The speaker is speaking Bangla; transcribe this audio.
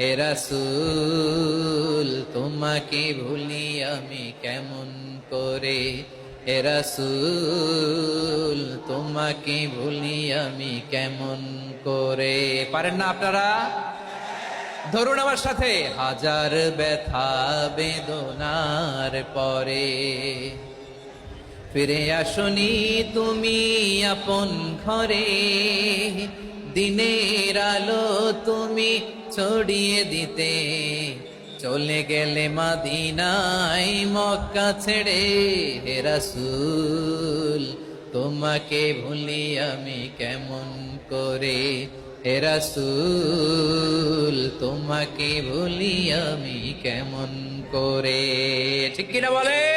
এরাসুল তোমাকে ভুলি আমি কেমন করে? এরাসুল তোমাকে ভুলি আমি কেমন করে? পারেন না আপনারা? ধরুন আমার সাথে, হাজার ব্যথা বেদনার পরে। ফিরে আসনি তুমি আপন ঘরে, দিনের আলো তুমি ছড়িয়ে দিতে। চলে গেলে মাদিনাই মক্কা ছেড়ে, হে রাসূল, তোমাকে ভুলি আমি কেমন করে? হে রাসূল, তোমাকে ভুলি আমি কেমন করে? ঠিক কিনা বলে